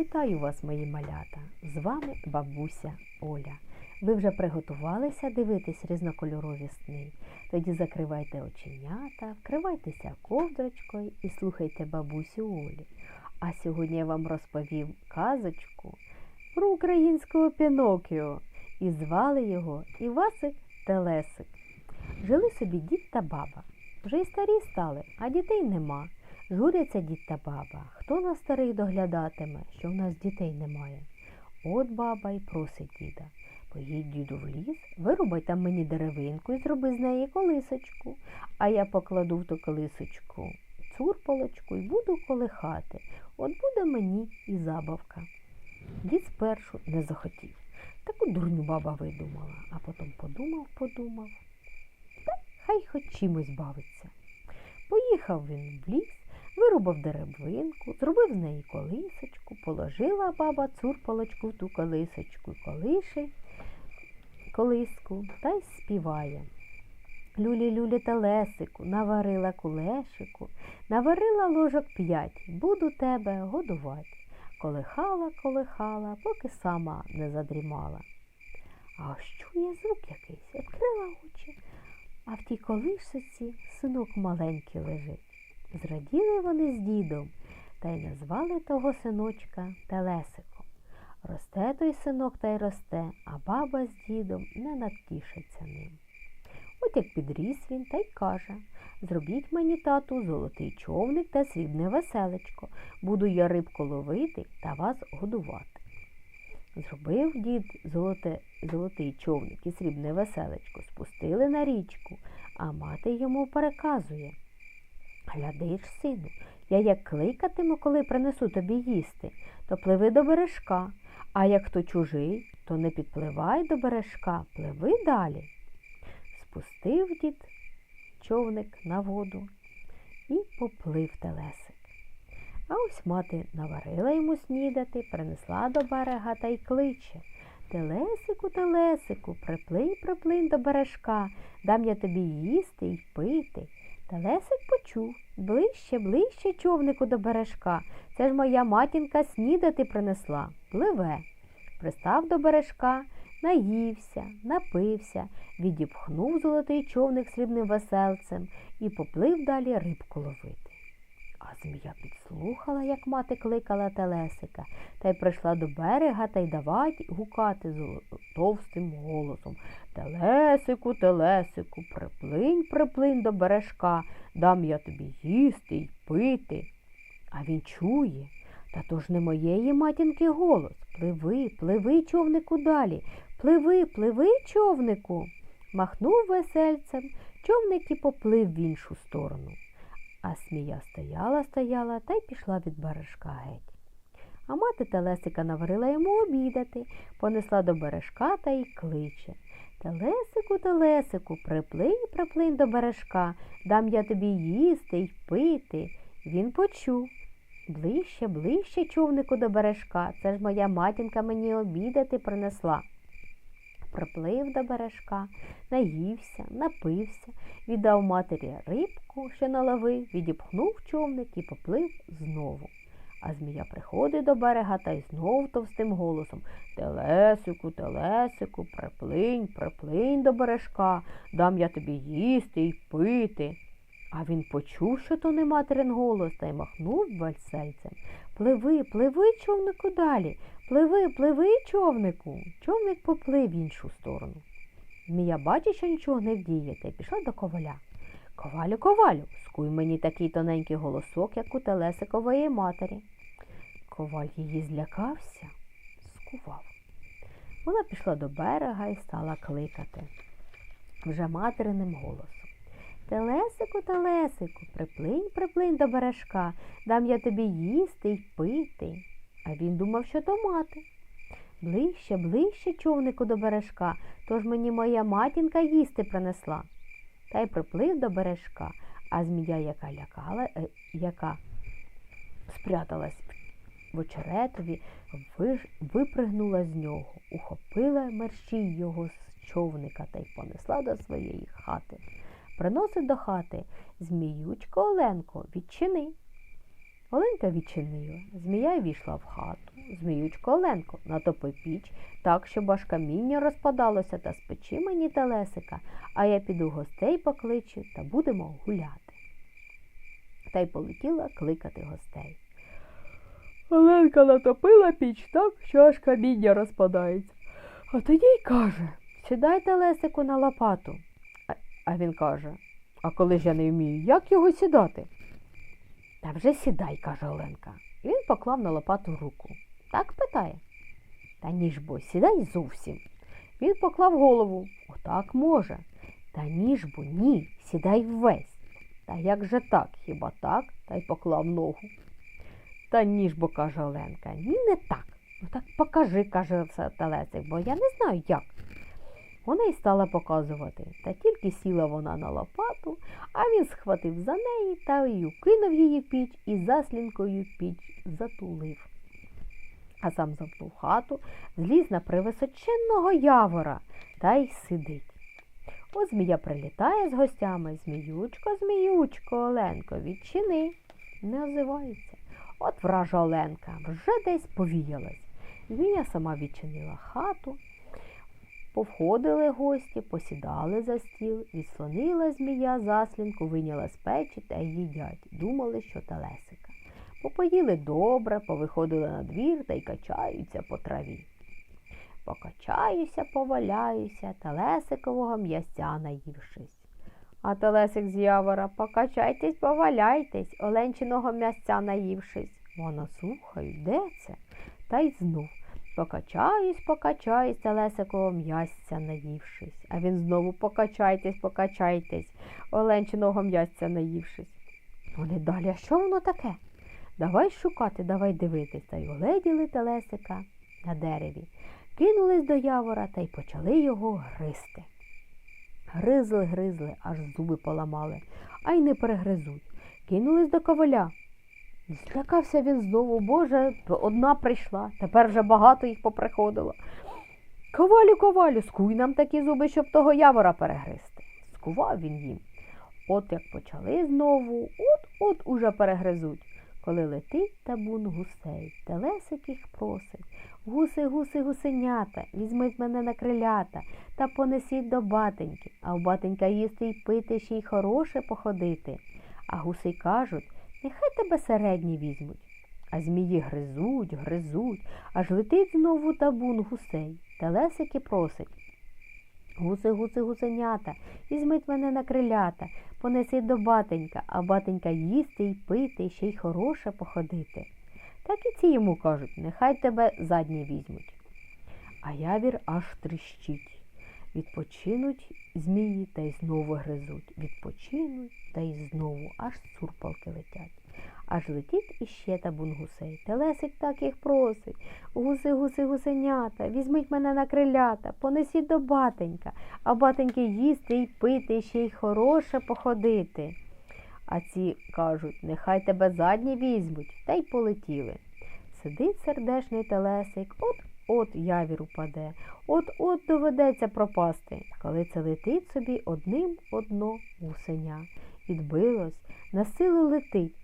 Вітаю вас, мої малята! З вами бабуся Оля. Ви вже приготувалися дивитись різнокольорові сни? Тоді закривайте оченята, вкривайтеся ковдрочкою і слухайте бабусю Олі. А сьогодні я вам розповім казочку про українського Пінокіо. І звали його Івасик Телесик. Жили собі дід та баба. Вже й старі стали, а дітей нема. Журяться дід та баба. Хто на старих доглядатиме, що в нас дітей немає? От баба й просить діда. Поїдь, діду, в ліс, вирубай там мені деревинку і зроби з неї колисочку, а я покладу в ту колисочку цурполочку і буду колихати. От буде мені і забавка. Дід спершу не захотів. Таку дурню баба видумала, а потім подумав, подумав. Та хай хоч чимось бавиться. Поїхав він в ліс, вирубав деревинку, зробив з неї колисочку, положила баба цурпалочку в ту колисочку, колише колиску та й співає. Люлі-люлі телесику, наварила кулешику, наварила ложок п'ять, буду тебе годувати. Колихала, колихала, поки сама не задрімала. А ось чує звук якийсь, відкрила очі, а в тій колишці синок маленький лежить. Зраділи вони з дідом та й назвали того синочка Телесиком. Росте той синок та й росте, а баба з дідом не надтішиться ним. От як підріс він та й каже Зробіть мені, тату, золотий човник та срібне веселечко. Буду я рибку ловити та вас годувати. Зробив дід золоте, золотий човник і срібне веселечко, спустили на річку, а мати йому переказує. Глядиш, сину, я як кликатиму, коли принесу тобі їсти, то пливи до бережка, а як хто чужий, то не підпливай до бережка, пливи далі. Спустив дід човник на воду і поплив телесик. А ось мати наварила йому снідати, принесла до берега та й кличе. Телесику, телесику, приплинь, приплинь до бережка, дам я тобі їсти й пити. Телесик почув ближче, ближче човнику до бережка. Це ж моя матінка снідати принесла. Пливе. Пристав до бережка, наївся, напився, відіпхнув золотий човник срібним веселцем і поплив далі рибку ловити. Змія підслухала, як мати кликала телесика, та й прийшла до берега та й давай гукати товстим голосом. Телесику, телесику, приплинь, приплинь до бережка, дам я тобі їсти й пити. А він чує. Та то ж не моєї матінки голос. Пливи, пливи, човнику далі, пливи, пливи, човнику. Махнув весельцем, човник і поплив в іншу сторону. А смія стояла, стояла та й пішла від бережка геть. А мати Телесика наварила йому обідати, понесла до бережка та й кличе. Телесику, телесику, приплинь, приплинь до бережка, дам я тобі їсти й пити. Він почув. Ближче, ближче човнику до бережка. Це ж моя матінка мені обідати принесла. Приплив до бережка, наївся, напився, віддав матері рибку, що наловив, відіпхнув човник і поплив знову. А змія приходить до берега та й знов товстим голосом Телесику, телесику, приплинь, приплинь до бережка, дам я тобі їсти й пити. А він почув, що то не материн голос, та й махнув вальсельцем. Пливи, пливи, човнику, далі. Пливи, пливи, човнику. Човник поплив в іншу сторону. Змія бачить, що нічого не вдіє, та й пішла до коваля. Ковалю, ковалю, скуй мені такий тоненький голосок, як у Телесикової матері. Коваль її злякався, скував. Вона пішла до берега і стала кликати вже материним голосом. Телесику, телесику, приплинь, приплинь до бережка, дам я тобі їсти й пити. А він думав, що то мати. Ближче, ближче човнику до бережка, тож мені моя матінка їсти принесла. Та й приплив до бережка, а змія, яка лякала, е, яка спряталась в очеретові, випригнула з нього, ухопила мерщій його з човника та й понесла до своєї хати. Приносить до хати Зміючко Оленко, відчини. Оленка відчинила. Змія війшла в хату. Зміючко Оленко, натопи піч так, щоб аж каміння розпадалося та спечи мені телесика, а я піду гостей покличу та будемо гуляти. Та й полетіла кликати гостей. Оленка натопила піч так, що аж каміння розпадається. А тоді й каже Сідайте Лесику на лопату. А, він каже А коли ж я не вмію, як його сідати? Та вже сідай, каже Оленка. Він поклав на лопату руку. Так питає. Та ні ж бо, сідай зовсім. Він поклав голову. Отак може. Та ні ж бо, ні, сідай ввесь. Та як же так, хіба так? Та й поклав ногу. Та ні ж бо, каже Оленка, ні, не так. Ну так покажи, каже Телесик, бо я не знаю як. Вона й стала показувати, та тільки сіла вона на лопату, а він схватив за неї та й укинув її піч і заслінкою піч затулив. А сам замкнув хату, зліз на привисоченного явора та й сидить. От змія прилітає з гостями. Зміючко, зміючко, Оленко, відчини. Не озивається. От вража Оленка вже десь повіялась. Змія сама відчинила хату. Повходили гості, посідали за стіл, відслонила змія заслінку, виняла з печі та їдять. Думали, що телесика. Попоїли добре, повиходили на двір та й качаються по траві. Покачаюся, поваляюся, телесикового м'ясця наївшись. А телесик з явора покачайтесь, поваляйтесь, оленчиного м'ясця наївшись. Вона слухають, де це? Та й знов. Покачаюсь, покачаюсь, телесикового м'ясця наївшись. А він знову покачайтесь, покачайтесь, оленчиного м'ясця наївшись. Вони далі, а що воно таке? Давай шукати, давай дивитись. Та й оледіли телесика на дереві, кинулись до явора та й почали його гризти. Гризли, гризли, аж зуби поламали, а й не перегризуть. Кинулись до коваля. Злякався він знову, Боже, одна прийшла, тепер вже багато їх поприходило. Ковалю, ковалю, скуй нам такі зуби, щоб того явора перегризти. Скував він їм. От як почали знову, от-от уже перегризуть. Коли летить табун гусей, телесик їх просить. Гуси, гуси, гусенята, візьміть мене на крилята та понесіть до батеньки, а в батенька їсти й пити, ще й хороше походити. А гуси кажуть, нехай тебе середні візьмуть. А змії гризуть, гризуть, аж летить знову табун гусей. Телесики просить. Гуси, гуси, гусенята, візьміть мене на крилята, понесіть до батенька, а батенька їсти й пити, ще й хороше походити. Так і ці йому кажуть, нехай тебе задні візьмуть. А явір аж тріщить. Відпочинуть змії та й знову гризуть. Відпочинуть та й знову аж цурпалки летять. Аж летить іще табун гусей. Телесик так їх просить. Гуси, гуси, гусенята, візьміть мене на крилята, понесіть до батенька, а батеньки їсти й пити, ще й хороше походити. А ці кажуть, нехай тебе задні візьмуть, та й полетіли. Сидить сердешний телесик, от-от явір упаде, от-от доведеться пропасти, коли це летить собі одним одно гусеня. Відбилось, на силу летить.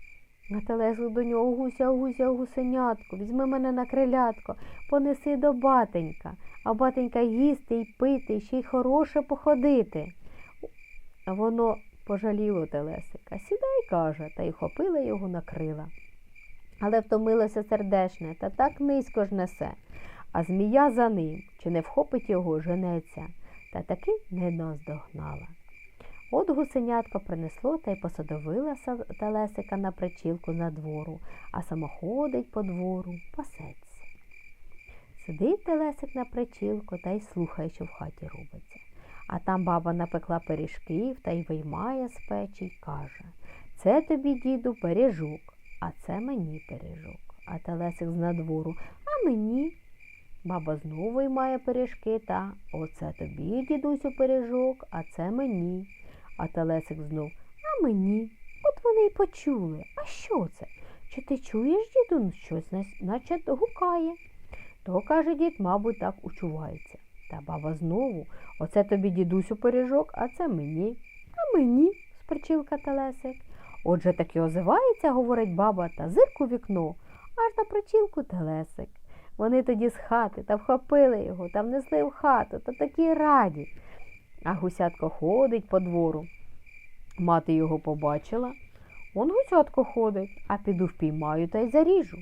Телесик до нього гуся, гуся, гусенятко, візьми мене на крилятко, понеси до батенька, а батенька їсти й пити, ще й хороше походити. Воно пожаліло телесика. Сідай, каже, та й хопила його на крила. Але втомилося сердешне та так низько ж несе. А змія за ним, чи не вхопить його, женеться, та таки не наздогнала. От гусенятко принесло та й посадовила телесика на причілку на двору, а само ходить по двору, пасеться. Сидить телесик на причілку та й слухає, що в хаті робиться. А там баба напекла пиріжків та й виймає з печі й каже Це тобі, діду, пиріжок, а це мені пиріжок. А телесик з надвору, а мені. Баба знову виймає пиріжки та оце тобі, дідусю, пиріжок, а це мені. А телесик знов, а мені. От вони й почули. А що це? Чи ти чуєш, діду, щось наче гукає? То, каже дід, мабуть, так учувається. Та баба знову оце тобі, дідусю, пиріжок, а це мені. А мені, спричілка телесик. Отже так і озивається, говорить баба, та зирк у вікно, аж на причілку телесик. Вони тоді з хати та вхопили його та внесли в хату, та такі раді. А гусятко ходить по двору. Мати його побачила. Он гусятко ходить, а піду впіймаю та й заріжу.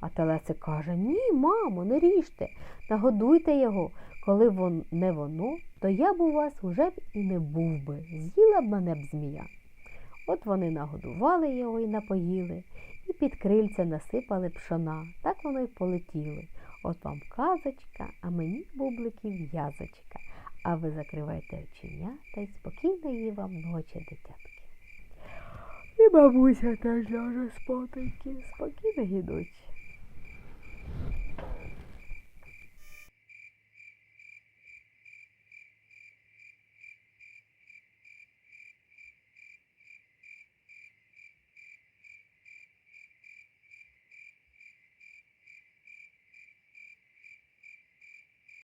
А телесик каже Ні, мамо, не ріжте, нагодуйте його. Коли вон не воно, то я б у вас уже б і не був би, з'їла б мене б змія. От вони нагодували його і напоїли, і під крильця насипали пшона, так воно й полетіли. От вам казочка, а мені бубликів в'язочка. А ви закривайте оченята й спокійної вам ночі, дитятки. І бабуся теж ляже спотики, спокійної ночі.